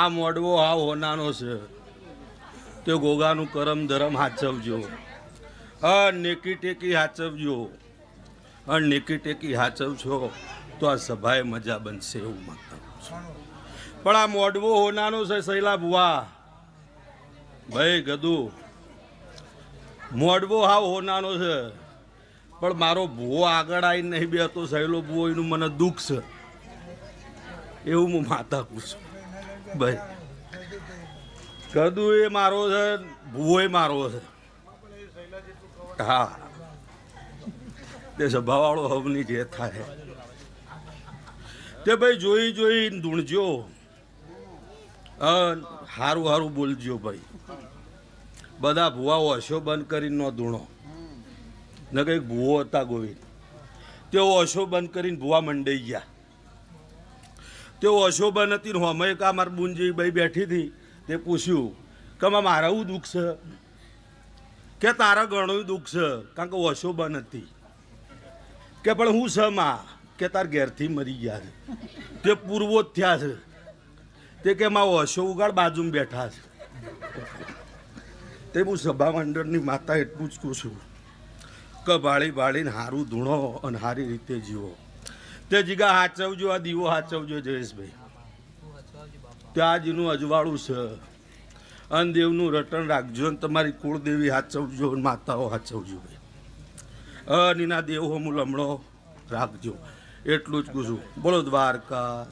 આ મોડવો, આ હોનાનો છે. તે ગોગાનું કરમ ધરમ હાચવજો. અ નેકી ટેકી હાચવજો. અ નેકી ટેકી હાચવશો તો આ સભાએ મજા બનશે એવું છું. પણ આ મોડવો, હોનાનો છે સૈલા ભુવા. ભાઈ ગદુ મોડવો હાવ હોનાનો છે. પણ મારો ભૂવો આગળ આવીને નહીં બેતો સહેલો ભૂવો, એનું મને દુઃખ છે. એવું હું માતા પૂછું. ભાઈ. કદું એ મારો છે, ભૂવો મારો છે. હા. તે સભાવાળો હવની જે થાય. તે ભાઈ જોઈ જોઈ ધૂણજો. હારું હારું બોલજો ભાઈ. બધા ભૂવાઓ ઓશો બંધ કરીને નો ધૂણો. ન કંઈક ભૂવો હતા ગોવિંદ. તેઓ ઓશો બંધ કરીને ભૂવા મંડાઈ ગયા. તેઓ બંધ હતી ને અમે કા મારી બુંજી ભાઈ બેઠી હતી, તે પૂછ્યું, કે માં મારાવું દુઃખ છે? કે તારા ઘણું દુઃખ છે, કારણ કે બંધ હતી કે પણ હું છે માં? કે તાર ઘેરથી મરી ગયા છે. તે પૂર્વો થયા છે. તે કે માં ઓશો ઉગાડ બાજુમાં બેઠા છે. તે હું સભા મંડળની માતા એટલું જ કહું છું. કે ભાળી ભાળીને હારું ધૂણો અને સારી રીતે જીવો. તે જીગા હાચવજો, આ દીવો હાચવજો જયેશભાઈ. જીનું અજવાળું છે. અને દેવનું રટણ રાખજો અને તમારી કુળદેવી હાચવજો માતાઓ હાચવજો ભાઈ. અનીના દેવ હું લમણો રાખજો. એટલું જ કહું છું બોલો દ્વારકા.